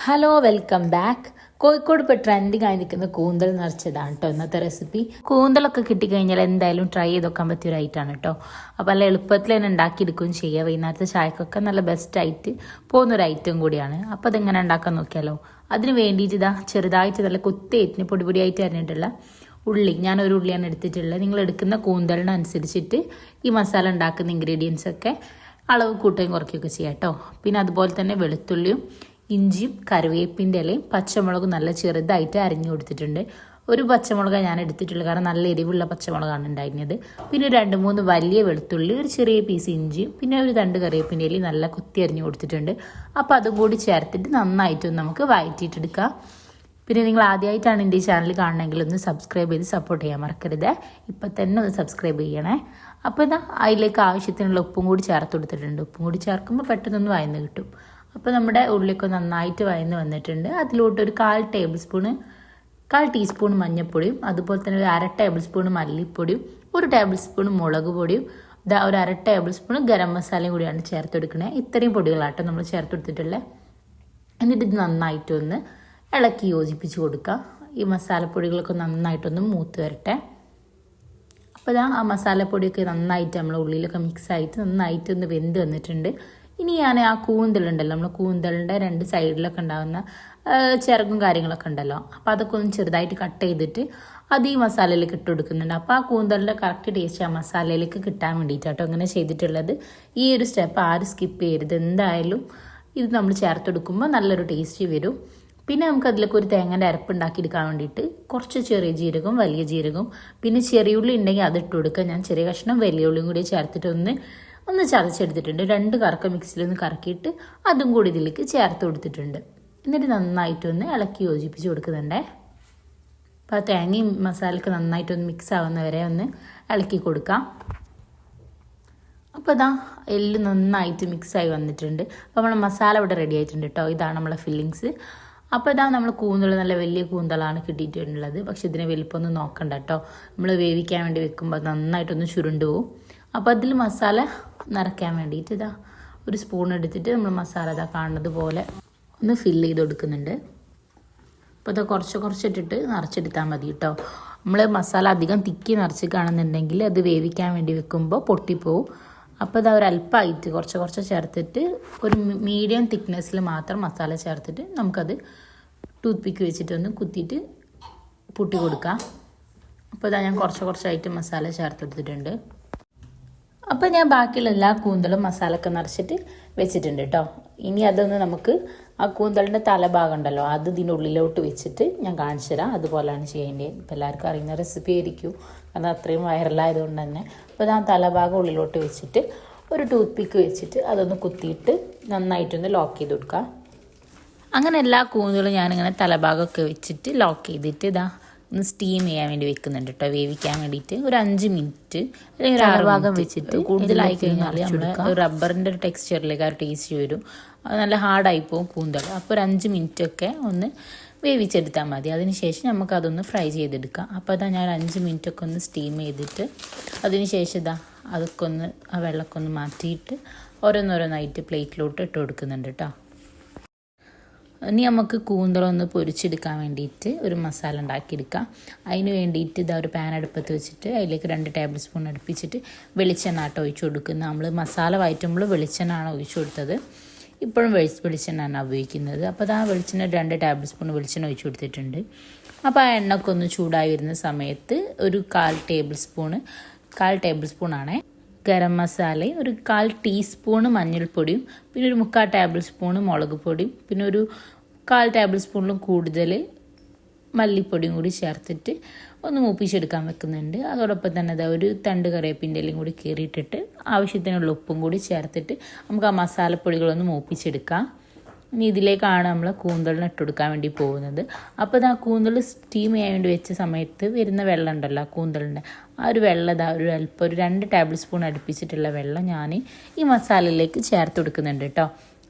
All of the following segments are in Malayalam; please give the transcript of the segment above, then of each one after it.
ഹലോ വെൽക്കം ബാക്ക് കോഴിക്കോട് ഇപ്പോൾ ട്രെൻഡിങ് ആയി നിൽക്കുന്ന കൂന്തൽ നിറച്ചതാണ് കേട്ടോ ഇന്നത്തെ റെസിപ്പി കൂന്തലൊക്കെ കിട്ടിക്കഴിഞ്ഞാൽ എന്തായാലും ട്രൈ ചെയ്ത് വെക്കാൻ പറ്റിയ ഒരു ഐറ്റാണ് കേട്ടോ അപ്പോൾ നല്ല എളുപ്പത്തിൽ തന്നെ ഉണ്ടാക്കിയെടുക്കുകയും ചെയ്യുക വൈകുന്നേരത്തെ ചായക്കൊക്കെ നല്ല ബെസ്റ്റ് ആയിട്ട് പോകുന്ന ഒരു ഐറ്റം കൂടിയാണ്. അപ്പോൾ അതെങ്ങനെ ഉണ്ടാക്കാൻ നോക്കിയാലോ? അതിന് വേണ്ടിയിട്ട് ഇതാ ചെറുതായിട്ട് നല്ല കുത്തേറ്റിന് പൊടി പൊടിയായിട്ട് അരിഞ്ഞിട്ടുള്ള ഉള്ളി. ഞാനൊരു ഉള്ളിയാണ് എടുത്തിട്ടുള്ളത്. നിങ്ങൾ എടുക്കുന്ന കൂന്തലിനനുസരിച്ചിട്ട് ഈ മസാല ഉണ്ടാക്കുന്ന ഇൻഗ്രീഡിയൻസ് ഒക്കെ അളവ് കൂട്ടുകയും കുറയ്ക്കുകയൊക്കെ ചെയ്യാം കേട്ടോ പിന്നെ അതുപോലെ തന്നെ വെളുത്തുള്ളിയും ഇഞ്ചിയും കറിവേപ്പിന്റെ ഇലയും പച്ചമുളകും നല്ല ചെറുതായിട്ട് അരിഞ്ഞു കൊടുത്തിട്ടുണ്ട്. ഒരു പച്ചമുളക് ഞാൻ എടുത്തിട്ടുള്ളൂ കാരണം നല്ല എരിവുള്ള പച്ചമുളകാണ് ഉണ്ടായിരുന്നത്. പിന്നെ രണ്ട് മൂന്ന് വലിയ വെളുത്തുള്ളി ഒരു ചെറിയ പീസ് ഇഞ്ചി പിന്നെ ഒരു രണ്ട് കറിവേപ്പിന്റെ ഇലയും നല്ല കുത്തി അരിഞ്ഞു കൊടുത്തിട്ടുണ്ട്. അപ്പോൾ അതും കൂടി ചേർത്തിട്ട് നന്നായിട്ട് നമുക്ക് വഴറ്റിയിട്ടെടുക്കാം. പിന്നെ നിങ്ങൾ ആദ്യമായിട്ടാണ് എന്റെ ഈ ചാനൽ കാണണമെങ്കിൽ ഒന്ന് സബ്സ്ക്രൈബ് ചെയ്ത് സപ്പോർട്ട് ചെയ്യാൻ മറക്കരുത്. ഇപ്പം തന്നെ ഒന്ന് സബ്സ്ക്രൈബ് ചെയ്യണേ. അപ്പോൾ ഇതാ അതിലേക്ക് ആവശ്യത്തിനുള്ള ഉപ്പും കൂടി ചേർത്ത് കൊടുത്തിട്ടുണ്ട്. ഉപ്പും കൂടി ചേർക്കുമ്പോൾ പെട്ടെന്നൊന്ന് വയന്ന് കിട്ടും. അപ്പോൾ നമ്മുടെ ഉള്ളിക്ക് നന്നായിട്ട് വയന്ന് വന്നിട്ടുണ്ട്. അതിലോട്ട് ഒരു കാൽ ടേബിൾ സ്പൂണ് കാൽ ടീസ്പൂൺ മഞ്ഞൾപ്പൊടിയും അതുപോലെ തന്നെ ഒരു അര ടേബിൾ സ്പൂൺ മല്ലിപ്പൊടിയും ഒരു ടേബിൾ സ്പൂൺ മുളക് പൊടിയും ഇതാ ഒരു അര ടേബിൾ സ്പൂൺ ഗരം മസാലയും കൂടിയാണ് ചേർത്ത് കൊടുക്കണേ ഇത്രയും പൊടികളാട്ടോ നമ്മൾ ചേർത്ത് കൊടുത്തിട്ടുള്ളത് എന്നിട്ട് ഇത് നന്നായിട്ടൊന്ന് ഇളക്കി യോജിപ്പിച്ച് കൊടുക്കുക ഈ മസാലപ്പൊടികളൊക്കെ നന്നായിട്ടൊന്ന് മൂത്ത് വരട്ടെ. അപ്പോൾ ഇതാ ആ മസാലപ്പൊടിയൊക്കെ നന്നായിട്ട് നമ്മൾ ഉള്ളിലൊക്കെ മിക്സ് ആയിട്ട് നന്നായിട്ട് ഒന്ന് വെന്ത് വന്നിട്ടുണ്ട്. ഇനി ഞാൻ ആ കൂന്തലുണ്ടല്ലോ നമ്മൾ കൂന്തലിന്റെ രണ്ട് സൈഡിലൊക്കെ ഉണ്ടാകുന്ന ചിറകും കാര്യങ്ങളൊക്കെ ഉണ്ടല്ലോ. അപ്പോൾ അതൊക്കെ ഒന്ന് ചെറുതായിട്ട് കട്ട് ചെയ്തിട്ട് അത് ഈ മസാലയിലേക്ക് ഇട്ട് കൊടുക്കുന്നുണ്ട്. അപ്പോൾ ആ കൂന്തലിന്റെ കറക്റ്റ് ടേസ്റ്റ് ആ മസാലയിലേക്ക് കിട്ടാൻ വേണ്ടിയിട്ടാട്ടോ അങ്ങനെ ചെയ്തിട്ടുള്ളത്. ഈ ഒരു സ്റ്റെപ്പ് ആരും സ്കിപ്പ് ചെയ്യരുത്. എന്തായാലും ഇത് നമ്മൾ ചേർത്തെടുക്കുമ്പോൾ നല്ലൊരു ടേസ്റ്റ് വരും. പിന്നെ നമുക്ക് അതിലേക്ക് ഒരു തേങ്ങന്റെ അരപ്പ് ഉണ്ടാക്കിയെടുക്കാൻ വേണ്ടിയിട്ട് കുറച്ച് ചെറിയ ജീരകവും വലിയ ജീരകവും പിന്നെ ചെറിയ ഉള്ളി ഉണ്ടെങ്കിൽ അത് ഇട്ട് കൊടുക്കുക. ഞാൻ ചെറിയ കഷ്ണം വലിയ ഉള്ളിയും കൂടി ചേർത്തിട്ട് ഒന്ന് ചതച്ചെടുത്തിട്ടുണ്ട്. രണ്ട് കറക്ക മിക്സിലൊന്ന് കറക്കിയിട്ട് അതും കൂടി ഇതിലേക്ക് ചേർത്ത് കൊടുത്തിട്ടുണ്ട്. എന്നിട്ട് നന്നായിട്ടൊന്ന് ഇളക്കി യോജിപ്പിച്ച് കൊടുക്കുന്നുണ്ടേ. അപ്പോൾ ആ തേങ്ങയും മസാലയ്ക്ക് നന്നായിട്ടൊന്ന് മിക്സ് ആവുന്നവരെ ഒന്ന് ഇളക്കി കൊടുക്കാം. അപ്പോൾ ഇതാ എല്ല് നന്നായിട്ട് മിക്സായി വന്നിട്ടുണ്ട്. അപ്പോൾ നമ്മൾ മസാല ഇവിടെ റെഡി ആയിട്ടുണ്ട് കേട്ടോ ഇതാണ് നമ്മളെ ഫില്ലിങ്സ് അപ്പോൾ ഇതാ നമ്മൾ കൂന്തൾ നല്ല വലിയ കൂന്തളാണ് കിട്ടിയിട്ടുള്ളത്. പക്ഷെ ഇതിനെ വലിപ്പമൊന്നും നോക്കണ്ട കേട്ടോ നമ്മൾ വേവിക്കാൻ വേണ്ടി വെക്കുമ്പോൾ നന്നായിട്ടൊന്ന് ചുരുണ്ട് പോകും അപ്പോൾ അതിൽ മസാല നിറയ്ക്കാൻ വേണ്ടിയിട്ട് ഇതാ ഒരു സ്പൂൺ എടുത്തിട്ട് നമ്മൾ മസാല ഇതാ കാണുന്നത് പോലെ ഒന്ന് ഫില്ല് ചെയ്ത് കൊടുക്കുന്നുണ്ട്. അപ്പോൾ ഇത് കുറച്ച് കുറച്ചിട്ടിട്ട് നിറച്ചെടുത്താൽ മതി കേട്ടോ നമ്മൾ മസാല അധികം തിക്കി നിറച്ച് കാണുന്നുണ്ടെങ്കിൽ അത് വേവിക്കാൻ വേണ്ടി വെക്കുമ്പോൾ പൊട്ടിപ്പോവും. അപ്പോൾ ഇത് ഒരല്പമായിട്ട് കുറച്ച് കുറച്ച് ചേർത്തിട്ട് ഒരു മീഡിയം തിക്നെസ്സിൽ മാത്രം മസാല ചേർത്തിട്ട് നമുക്കത് ടൂത്ത് പിക്ക് വെച്ചിട്ടൊന്ന് കുത്തിയിട്ട് പൊട്ടി കൊടുക്കാം അപ്പോൾ ഇതാ ഞാൻ കുറച്ച് കുറച്ചായിട്ട് മസാല ചേർത്തെടുത്തിട്ടുണ്ട്. അപ്പോൾ ഞാൻ ബാക്കിയുള്ള എല്ലാ കൂന്തളും മസാലയൊക്കെ നിറച്ചിട്ട് വെച്ചിട്ടുണ്ട് കേട്ടോ ഇനി അതൊന്ന് നമുക്ക് ആ കൂന്തലിന്റെ തലഭാഗം ഉണ്ടല്ലോ അത് ഇതിന്റെ ഉള്ളിലോട്ട് വെച്ചിട്ട് ഞാൻ കാണിച്ചു തരാം. അതുപോലെയാണ് ചെയ്യേണ്ടത്. ഇപ്പോൾ എല്ലാവർക്കും അറിയുന്ന റെസിപ്പി ആയിരിക്കും. അത് അത്രയും വൈറലായതുകൊണ്ട് തന്നെ. അപ്പോൾ ഞാൻ തലഭാഗം ഉള്ളിലോട്ട് വെച്ചിട്ട് ഒരു ടൂത്ത് പിക്ക് വെച്ചിട്ട് അതൊന്ന് കുത്തിയിട്ട് നന്നായിട്ടൊന്ന് ലോക്ക് ചെയ്ത് കൊടുക്കുക അങ്ങനെ എല്ലാ കൂന്തലും ഞാനിങ്ങനെ തലഭാഗമൊക്കെ വെച്ചിട്ട് ലോക്ക് ചെയ്തിട്ട് ഇതാ ഒന്ന് സ്റ്റീം ചെയ്യാൻ വേണ്ടി വെക്കുന്നുണ്ട് കേട്ടോ വേവിക്കാൻ വേണ്ടിയിട്ട് ഒരു അഞ്ച് മിനിറ്റ് അല്ലെങ്കിൽ ഒരു ആറ് ഭാഗം വെച്ചിട്ട് കൂടുതലായി കഴിഞ്ഞാൽ നമ്മൾ റബ്ബറിന്റെ ഒരു ടെക്സ്ചറിലേക്ക് ആ ടേസ്റ്റ് വരും. അത് നല്ല ഹാർഡായി പോകും കൂന്തൽ. അപ്പോൾ ഒരു അഞ്ച് മിനിറ്റ് ഒക്കെ ഒന്ന് വേവിച്ചെടുത്താൽ മതി. അതിനുശേഷം നമുക്ക് അതൊന്ന് ഫ്രൈ ചെയ്തെടുക്കാം. അപ്പോൾ അതാ ഞാൻ അഞ്ച് മിനിറ്റ് ഒക്കെ ഒന്ന് സ്റ്റീം ചെയ്തിട്ട് അതിനുശേഷം ഇതാ അതൊക്കെ ഒന്ന് ആ വെള്ളമൊക്കെ ഒന്ന് മാറ്റിയിട്ട് ഓരോന്നോരോന്നായിട്ട് പ്ലേറ്റിലോട്ട് ഇട്ട് കൊടുക്കുന്നുണ്ട് കേട്ടോ ഇനി നമുക്ക് കൂന്തളൊന്ന് പൊരിച്ചെടുക്കാൻ വേണ്ടിയിട്ട് ഒരു മസാല ഉണ്ടാക്കിയെടുക്കാം. അതിന് വേണ്ടിയിട്ട് ഇതാ ഒരു പാൻ അടുപ്പത്ത് വെച്ചിട്ട് അതിലേക്ക് രണ്ട് ടേബിൾ സ്പൂൺ അടുപ്പിച്ചിട്ട് വെളിച്ചെണ്ണ ആട്ടോ ഒഴിച്ചു കൊടുക്കുന്നത്. നമ്മൾ മസാല വയറ്റുമ്പോൾ വെളിച്ചെണ്ണയാണ് ഒഴിച്ചു കൊടുത്തത്. ഇപ്പോഴും വെളി വെളിച്ചെണ്ണയാണ് ഉപയോഗിക്കുന്നത്. അപ്പോൾ അത് ആ വെളിച്ചെണ്ണ രണ്ട് ടേബിൾ സ്പൂൺ വെളിച്ചെണ്ണ ഒഴിച്ചു കൊടുത്തിട്ടുണ്ട്. അപ്പോൾ ആ എണ്ണക്കൊന്ന് ചൂടായി വരുന്ന സമയത്ത് ഒരു കാൽ ടേബിൾ സ്പൂണ് കാൽ ടേബിൾ സ്പൂണാണേ ഗരം മസാലയും ഒരു കാൽ ടീസ്പൂണ് മഞ്ഞൾപ്പൊടിയും പിന്നെ ഒരു മുക്കാൽ ടേബിൾ സ്പൂണ് മുളക് പൊടിയും പിന്നെ ഒരു കാൽ ടേബിൾ സ്പൂണിലും കൂടുതൽ മല്ലിപ്പൊടിയും കൂടി ചേർത്തിട്ട് ഒന്ന് മൂപ്പിച്ചെടുക്കാൻ വെക്കുന്നുണ്ട്. അതോടൊപ്പം തന്നെ അതാ ഒരു തണ്ട് കറിവേപ്പിന്റെ കൂടി കീറിയിട്ടിട്ട് ആവശ്യത്തിനുള്ള ഉപ്പും കൂടി ചേർത്തിട്ട് നമുക്ക് ആ മസാലപ്പൊടികളൊന്ന് മൂപ്പിച്ചെടുക്കാം. ഇനി ഇതിലേക്കാണ് നമ്മൾ കൂന്തളിന് ഇട്ട് കൊടുക്കാൻ വേണ്ടി പോകുന്നത്. അപ്പോൾ ആ കൂന്തൾ സ്റ്റീം ചെയ്യാൻ വേണ്ടി വെച്ച സമയത്ത് വരുന്ന വെള്ളം ഉണ്ടല്ലോ ആ കൂന്തളിന്റെ ആ ഒരു വെള്ളം ഇതാ ഒരു അല്പം ഒരു രണ്ട് ടേബിൾ സ്പൂൺ അടുപ്പിച്ചിട്ടുള്ള വെള്ളം ഞാൻ ഈ മസാലയിലേക്ക് ചേർത്ത് കൊടുക്കുന്നുണ്ട് കേട്ടോ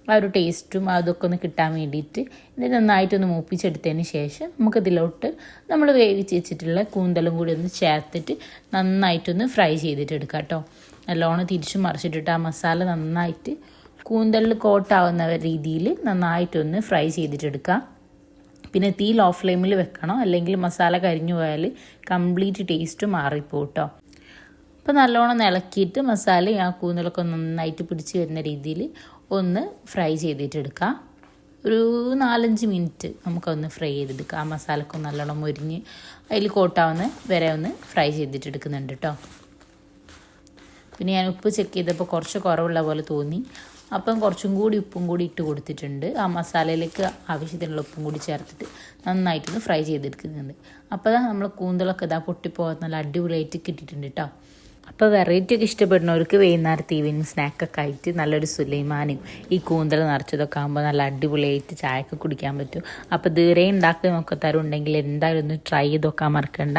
ആ ഒരു ടേസ്റ്റും അതൊക്കെ ഒന്ന് കിട്ടാൻ വേണ്ടിയിട്ട് ഇത് നന്നായിട്ടൊന്ന് മൂപ്പിച്ചെടുത്തതിന് ശേഷം നമുക്കിതിലോട്ട് നമ്മൾ വേവിച്ച് വെച്ചിട്ടുള്ള കൂന്തലും കൂടി ഒന്ന് ചേർത്തിട്ട് നന്നായിട്ടൊന്ന് ഫ്രൈ ചെയ്തിട്ട് എടുക്കാം കേട്ടോ നല്ലോണം തിരിച്ചു മറിച്ചിട്ടിട്ട് ആ മസാല നന്നായിട്ട് കൂന്തലിൽ കോട്ടാവുന്ന രീതിയിൽ നന്നായിട്ടൊന്ന് ഫ്രൈ ചെയ്തിട്ടെടുക്കാം പിന്നെ തീ ലോ ഫ്ലെയിമിൽ വെക്കണം. അല്ലെങ്കിൽ മസാല കരിഞ്ഞു പോയാൽ കംപ്ലീറ്റ് ടേസ്റ്റ് മാറിപ്പോ കേട്ടോ അപ്പോൾ നല്ലോണം ഇളക്കിയിട്ട് മസാല ആ കൂന്തലൊക്കെ നന്നായിട്ട് പിടിച്ച് വരുന്ന രീതിയിൽ ഒന്ന് ഫ്രൈ ചെയ്തിട്ടെടുക്കാം ഒരു നാലഞ്ച് മിനിറ്റ് നമുക്കൊന്ന് ഫ്രൈ ചെയ്തെടുക്കാം ആ മസാലക്ക് നല്ലോണം മുരിഞ്ഞ് അതിൽ കോട്ടാവുന്ന വരെ ഒന്ന് ഫ്രൈ ചെയ്തിട്ടെടുക്കുന്നുണ്ട് കേട്ടോ പിന്നെ ഞാൻ ഉപ്പ് ചെക്ക് ചെയ്തപ്പോൾ കുറച്ച് കുറവുള്ള പോലെ തോന്നി. അപ്പം കുറച്ചും കൂടി ഉപ്പും കൂടി ഇട്ട് കൊടുത്തിട്ടുണ്ട്. ആ മസാലയിലേക്ക് ആവശ്യത്തിനുള്ള ഉപ്പും കൂടി ചേർത്തിട്ട് നന്നായിട്ടൊന്ന് ഫ്രൈ ചെയ്തെടുക്കുന്നുണ്ട്. അപ്പോൾ നമ്മൾ കൂന്തളൊക്കെ ഇതാ പൊട്ടിപ്പോകാൻ നല്ല അടിപൊളിയായിട്ട് കിട്ടിയിട്ടുണ്ട് കേട്ടോ അപ്പോൾ വെറൈറ്റി ഒക്കെ ഇഷ്ടപ്പെടുന്നവർക്ക് വൈകുന്നേരത്തെ ഈവനിങ് സ്നാക്കൊക്കെ ആയിട്ട് നല്ലൊരു സുലൈമാനും ഈ കൂന്തൽ നിറച്ചതൊക്കെ ആകുമ്പോൾ നല്ല അടിപൊളിയായിട്ട് ചായയൊക്കെ കുടിക്കാൻ പറ്റും. അപ്പോൾ ദൂരെ ഉണ്ടാക്കി നോക്കത്താരുണ്ടെങ്കിൽ എന്തായാലും ഒന്ന് ട്രൈ ചെയ്ത് നോക്കാൻ മറക്കണ്ട.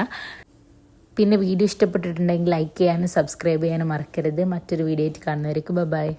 പിന്നെ വീഡിയോ ഇഷ്ടപ്പെട്ടിട്ടുണ്ടെങ്കിൽ ലൈക്ക് ചെയ്യാനും സബ്സ്ക്രൈബ് ചെയ്യാനും മറക്കരുത്. മറ്റൊരു വീഡിയോ ആയിട്ട് കാണുന്നവർക്ക് ബൈ